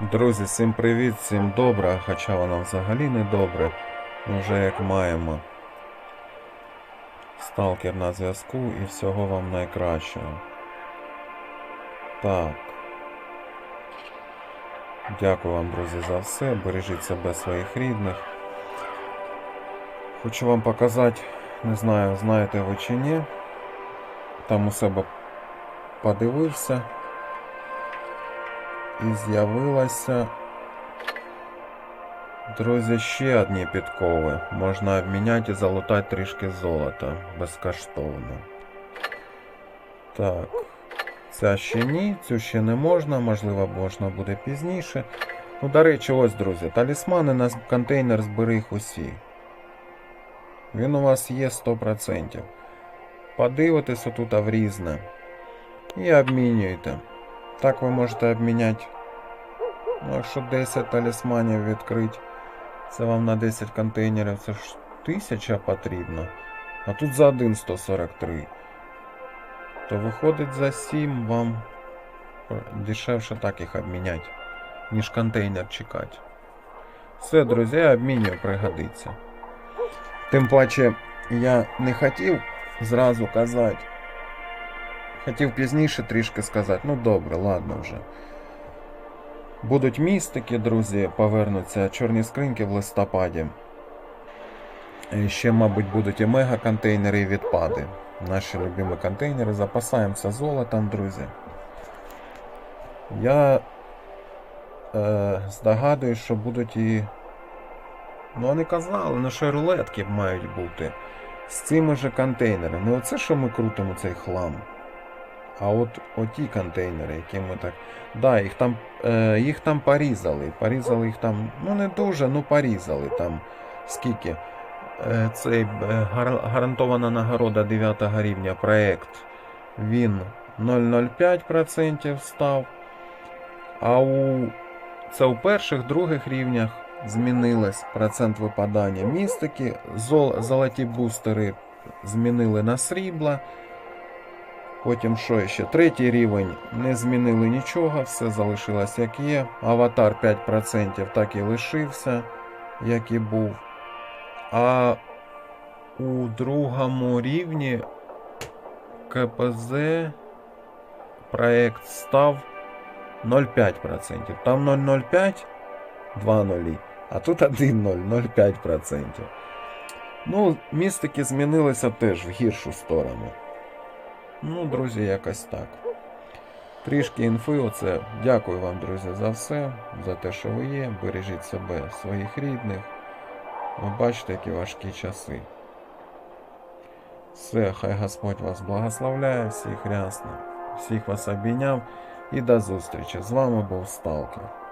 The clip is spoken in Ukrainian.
Друзі, всім привіт, всім добре, хоча воно взагалі не добре. Вже як маємо. Сталкер на зв'язку і всього вам найкращого. Так. Дякую вам, друзі, за все. Бережіть себе своїх рідних. Хочу вам показати, не знаю, знаєте ви чи ні. Там у себе подивився. І з'явилося, друзі, ще одні підкови. Можна обміняти і залутати трішки золота безкоштовно. Так. Ця ще ні, цю ще не можна, можливо, можна буде пізніше. Ну, до речі, ось, друзі, талісмани на контейнер збери їх усі. Він у вас є 100%. Подивитися тут в різне. І обмінюйте. Так ви можете обміняти. Ну, якщо 10 талісманів відкрити, це вам на 10 контейнерів, це ж 1000 потрібно. А тут за 1 143. То виходить за 7 вам дешевше так їх обміняти, ніж контейнер чекати. Все, друзі, обмінюю, пригодиться. Тим паче, я не хотів зразу казати. Хотів пізніше трішки сказати. Ну добре, ладно вже. Будуть містики, друзі, повернуться чорні скриньки в листопаді. І ще, мабуть, будуть і мега-контейнери і відпади. Наші любимі контейнери. Запасаємося золотом, друзі. Я е, здогадуюсь, що будуть і. Ну, вони казали, ну що рулетки мають бути. З цими же контейнерами. Ну оце що ми крутимо цей хлам. А от оті контейнери, які ми так. Да, їх там е, їх там порізали. Порізали їх там, ну не дуже, ну порізали там. Скільки? Е, цей е, гар- гарантована нагорода 9 рівня проект. Він 0,05% став. А у це у перших, других рівнях змінилось процент випадання містики. Зол, золоті бустери змінили на срібла. Потім що ще? Третій рівень не змінили нічого, все залишилось як є. Аватар 5% так і лишився, як і був. А у другому рівні КПЗ проект став 0,5%. Там 0,05, 2 нулі, а тут 1,0, 0,5%. Ну, містики змінилися теж в гіршу сторону. Ну, друзі, якось так. Трішки інфи, оце. Дякую вам, друзі, за все, за те, що ви є. Бережіть себе, своїх рідних. Ви бачите, які важкі часи. Все, хай Господь вас благословляє, всіх рясно, всіх вас обійняв і до зустрічі. З вами був Сталкер.